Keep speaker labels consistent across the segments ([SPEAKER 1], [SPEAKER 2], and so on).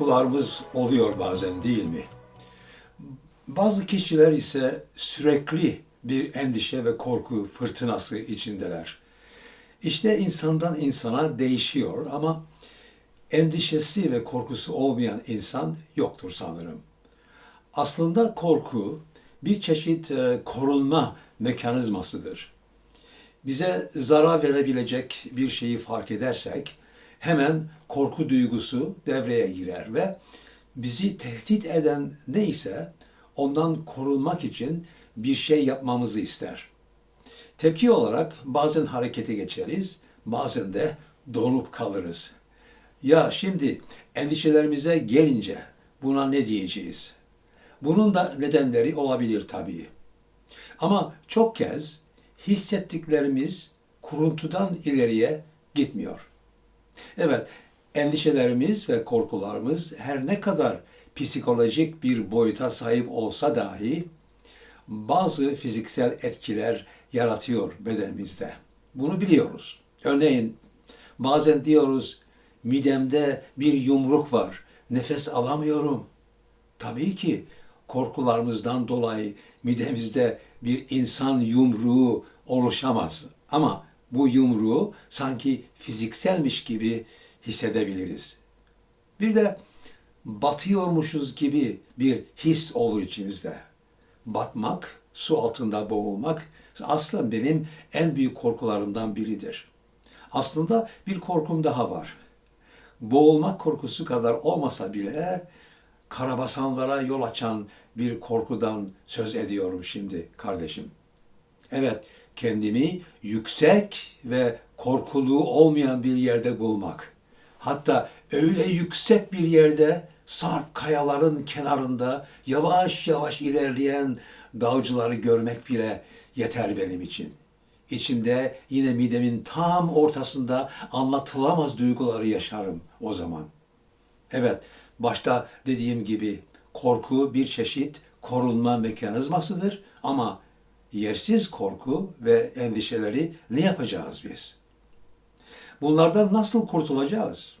[SPEAKER 1] korkularımız oluyor bazen değil mi? Bazı kişiler ise sürekli bir endişe ve korku fırtınası içindeler. İşte insandan insana değişiyor ama endişesi ve korkusu olmayan insan yoktur sanırım. Aslında korku bir çeşit e, korunma mekanizmasıdır. Bize zarar verebilecek bir şeyi fark edersek hemen korku duygusu devreye girer ve bizi tehdit eden neyse ondan korunmak için bir şey yapmamızı ister. Tepki olarak bazen harekete geçeriz, bazen de donup kalırız. Ya şimdi endişelerimize gelince buna ne diyeceğiz? Bunun da nedenleri olabilir tabii. Ama çok kez hissettiklerimiz kuruntudan ileriye gitmiyor. Evet, endişelerimiz ve korkularımız her ne kadar psikolojik bir boyuta sahip olsa dahi bazı fiziksel etkiler yaratıyor bedenimizde. Bunu biliyoruz. Örneğin bazen diyoruz midemde bir yumruk var. Nefes alamıyorum. Tabii ki korkularımızdan dolayı midemizde bir insan yumruğu oluşamaz. Ama bu yumruğu sanki fizikselmiş gibi hissedebiliriz. Bir de batıyormuşuz gibi bir his olur içimizde. Batmak, su altında boğulmak aslında benim en büyük korkularımdan biridir. Aslında bir korkum daha var. Boğulmak korkusu kadar olmasa bile karabasanlara yol açan bir korkudan söz ediyorum şimdi kardeşim. Evet, kendimi yüksek ve korkuluğu olmayan bir yerde bulmak. Hatta öyle yüksek bir yerde sarp kayaların kenarında yavaş yavaş ilerleyen dağcıları görmek bile yeter benim için. İçimde yine midemin tam ortasında anlatılamaz duyguları yaşarım o zaman. Evet, başta dediğim gibi korku bir çeşit korunma mekanizmasıdır ama yersiz korku ve endişeleri ne yapacağız biz? Bunlardan nasıl kurtulacağız?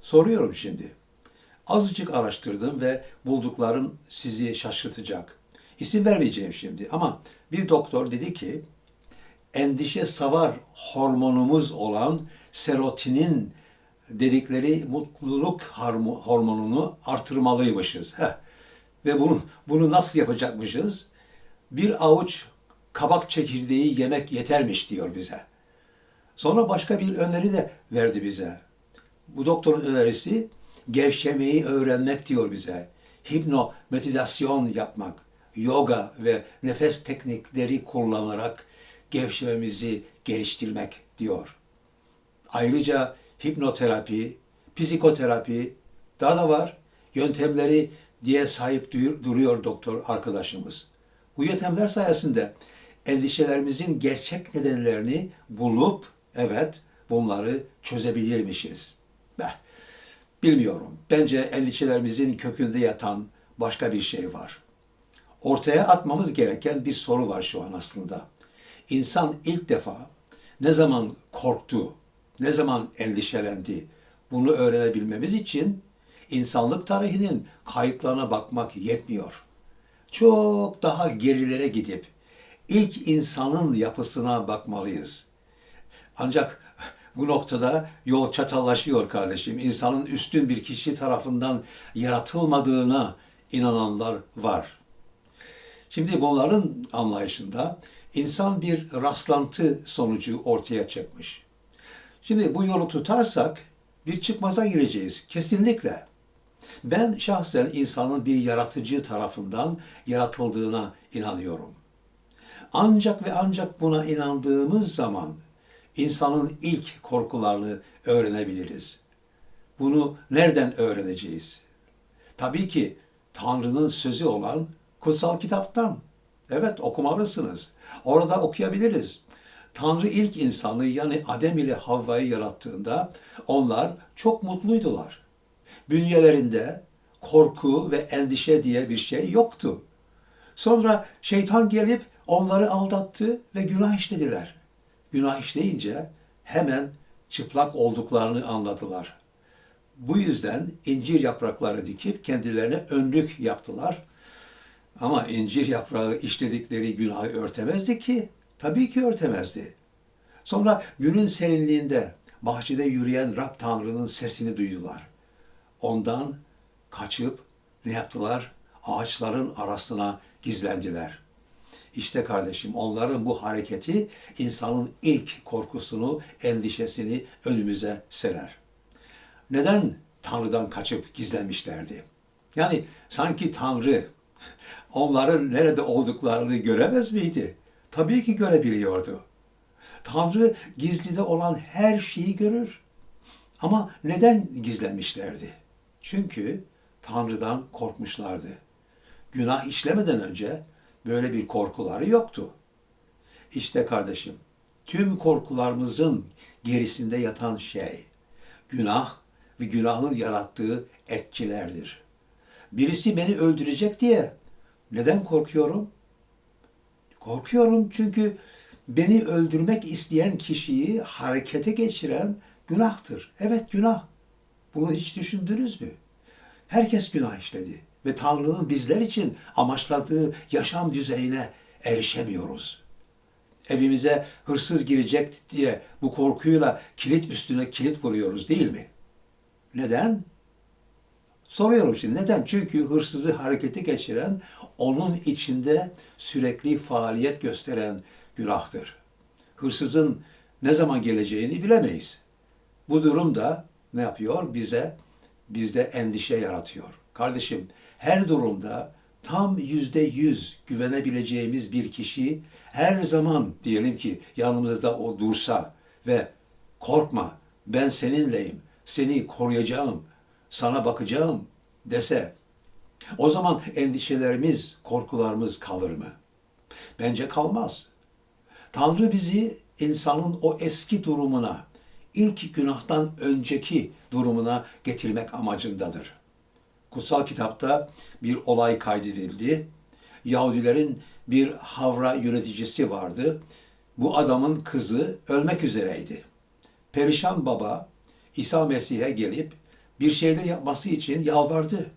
[SPEAKER 1] Soruyorum şimdi. Azıcık araştırdım ve bulduklarım sizi şaşırtacak. İsim vermeyeceğim şimdi ama bir doktor dedi ki endişe savar hormonumuz olan serotinin dedikleri mutluluk hormonunu artırmalıymışız. Heh. Ve bunu bunu nasıl yapacakmışız? Bir avuç kabak çekirdeği yemek yetermiş diyor bize. Sonra başka bir öneri de verdi bize. Bu doktorun önerisi gevşemeyi öğrenmek diyor bize. Hipno, meditasyon yapmak, yoga ve nefes teknikleri kullanarak gevşememizi geliştirmek diyor. Ayrıca hipnoterapi, psikoterapi daha da var. Yöntemleri diye sahip duruyor doktor arkadaşımız. Bu yöntemler sayesinde endişelerimizin gerçek nedenlerini bulup evet bunları çözebilirmişiz. Beh, bilmiyorum. Bence endişelerimizin kökünde yatan başka bir şey var. Ortaya atmamız gereken bir soru var şu an aslında. İnsan ilk defa ne zaman korktu, ne zaman endişelendi bunu öğrenebilmemiz için insanlık tarihinin kayıtlarına bakmak yetmiyor. Çok daha gerilere gidip ilk insanın yapısına bakmalıyız. Ancak bu noktada yol çatallaşıyor kardeşim. İnsanın üstün bir kişi tarafından yaratılmadığına inananlar var. Şimdi bunların anlayışında insan bir rastlantı sonucu ortaya çıkmış. Şimdi bu yolu tutarsak bir çıkmaza gireceğiz kesinlikle. Ben şahsen insanın bir yaratıcı tarafından yaratıldığına inanıyorum. Ancak ve ancak buna inandığımız zaman insanın ilk korkularını öğrenebiliriz. Bunu nereden öğreneceğiz? Tabii ki Tanrı'nın sözü olan kutsal kitaptan. Evet okumalısınız. Orada okuyabiliriz. Tanrı ilk insanı yani Adem ile Havva'yı yarattığında onlar çok mutluydular. Bünyelerinde korku ve endişe diye bir şey yoktu. Sonra şeytan gelip onları aldattı ve günah işlediler. Günah işleyince hemen çıplak olduklarını anladılar. Bu yüzden incir yaprakları dikip kendilerine önlük yaptılar. Ama incir yaprağı işledikleri günahı örtemezdi ki. Tabii ki örtemezdi. Sonra günün serinliğinde bahçede yürüyen Rab Tanrı'nın sesini duydular. Ondan kaçıp ne yaptılar? Ağaçların arasına gizlendiler. İşte kardeşim onların bu hareketi insanın ilk korkusunu, endişesini önümüze serer. Neden Tanrı'dan kaçıp gizlenmişlerdi? Yani sanki Tanrı onların nerede olduklarını göremez miydi? Tabii ki görebiliyordu. Tanrı gizlide olan her şeyi görür. Ama neden gizlenmişlerdi? Çünkü Tanrı'dan korkmuşlardı. Günah işlemeden önce böyle bir korkuları yoktu. İşte kardeşim, tüm korkularımızın gerisinde yatan şey günah ve günahın yarattığı etkilerdir. Birisi beni öldürecek diye neden korkuyorum? Korkuyorum çünkü beni öldürmek isteyen kişiyi harekete geçiren günahtır. Evet günah. Bunu hiç düşündünüz mü? Herkes günah işledi ve Tanrı'nın bizler için amaçladığı yaşam düzeyine erişemiyoruz. Evimize hırsız girecek diye bu korkuyla kilit üstüne kilit vuruyoruz değil mi? Neden? Soruyorum şimdi neden? Çünkü hırsızı harekete geçiren, onun içinde sürekli faaliyet gösteren günahtır. Hırsızın ne zaman geleceğini bilemeyiz. Bu durum da ne yapıyor? Bize, bizde endişe yaratıyor. Kardeşim, her durumda tam yüzde yüz güvenebileceğimiz bir kişi her zaman diyelim ki yanımızda o dursa ve korkma ben seninleyim, seni koruyacağım, sana bakacağım dese o zaman endişelerimiz, korkularımız kalır mı? Bence kalmaz. Tanrı bizi insanın o eski durumuna, ilk günahtan önceki durumuna getirmek amacındadır. Kutsal kitapta bir olay kaydedildi. Yahudilerin bir havra yöneticisi vardı. Bu adamın kızı ölmek üzereydi. Perişan baba İsa Mesih'e gelip bir şeyler yapması için yalvardı.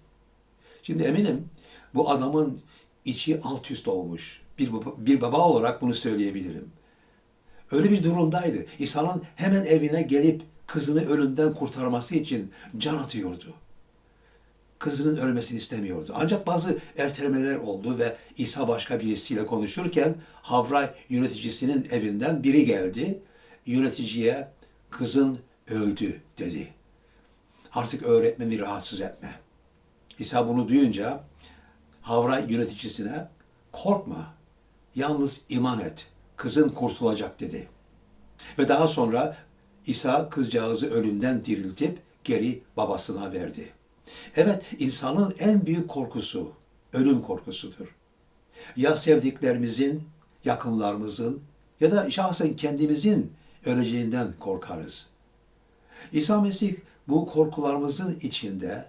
[SPEAKER 1] Şimdi eminim bu adamın içi alt üst olmuş. Bir baba, bir baba olarak bunu söyleyebilirim. Öyle bir durumdaydı. İsa'nın hemen evine gelip kızını ölümden kurtarması için can atıyordu. Kızının ölmesini istemiyordu. Ancak bazı ertelemeler oldu ve İsa başka birisiyle konuşurken Havray yöneticisinin evinden biri geldi. Yöneticiye kızın öldü dedi. Artık öğretmeni rahatsız etme. İsa bunu duyunca Havray yöneticisine korkma, yalnız iman et, kızın kurtulacak dedi. Ve daha sonra İsa kızcağızı ölümden diriltip geri babasına verdi. Evet, insanın en büyük korkusu ölüm korkusudur. Ya sevdiklerimizin, yakınlarımızın ya da şahsen kendimizin öleceğinden korkarız. İsa Mesih bu korkularımızın içinde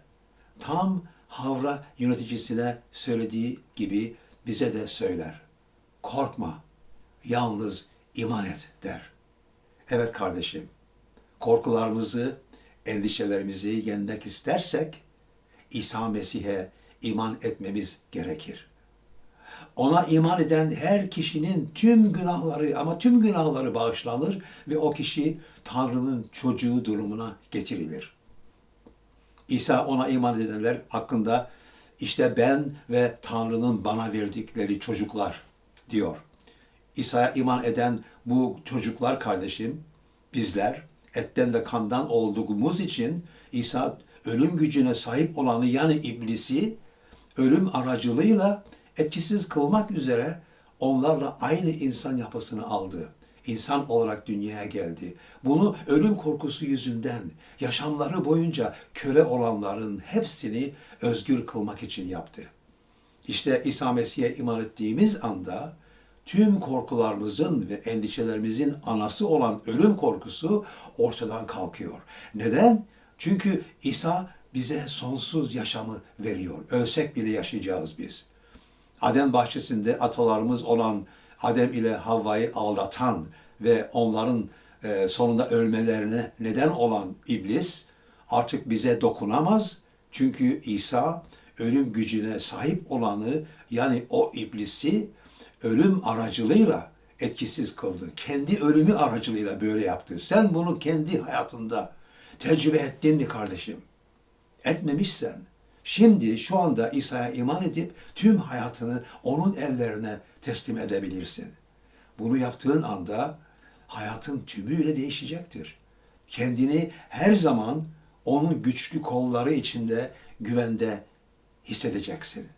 [SPEAKER 1] tam Havra yöneticisine söylediği gibi bize de söyler. Korkma, yalnız iman et der. Evet kardeşim, korkularımızı, endişelerimizi yenmek istersek İsa Mesih'e iman etmemiz gerekir. Ona iman eden her kişinin tüm günahları ama tüm günahları bağışlanır ve o kişi Tanrı'nın çocuğu durumuna getirilir. İsa ona iman edenler hakkında işte ben ve Tanrı'nın bana verdikleri çocuklar diyor. İsa'ya iman eden bu çocuklar kardeşim bizler etten ve kandan olduğumuz için İsa ölüm gücüne sahip olanı yani iblisi ölüm aracılığıyla etkisiz kılmak üzere onlarla aynı insan yapısını aldı. İnsan olarak dünyaya geldi. Bunu ölüm korkusu yüzünden yaşamları boyunca köle olanların hepsini özgür kılmak için yaptı. İşte İsa Mesih'e iman ettiğimiz anda tüm korkularımızın ve endişelerimizin anası olan ölüm korkusu ortadan kalkıyor. Neden? Çünkü İsa bize sonsuz yaşamı veriyor. Ölsek bile yaşayacağız biz. Adem bahçesinde atalarımız olan Adem ile Havva'yı aldatan ve onların e, sonunda ölmelerine neden olan iblis artık bize dokunamaz. Çünkü İsa ölüm gücüne sahip olanı yani o iblisi ölüm aracılığıyla etkisiz kıldı. Kendi ölümü aracılığıyla böyle yaptı. Sen bunu kendi hayatında tecrübe ettin mi kardeşim? Etmemişsen şimdi şu anda İsa'ya iman edip tüm hayatını onun ellerine teslim edebilirsin. Bunu yaptığın anda hayatın tümüyle değişecektir. Kendini her zaman onun güçlü kolları içinde güvende hissedeceksin.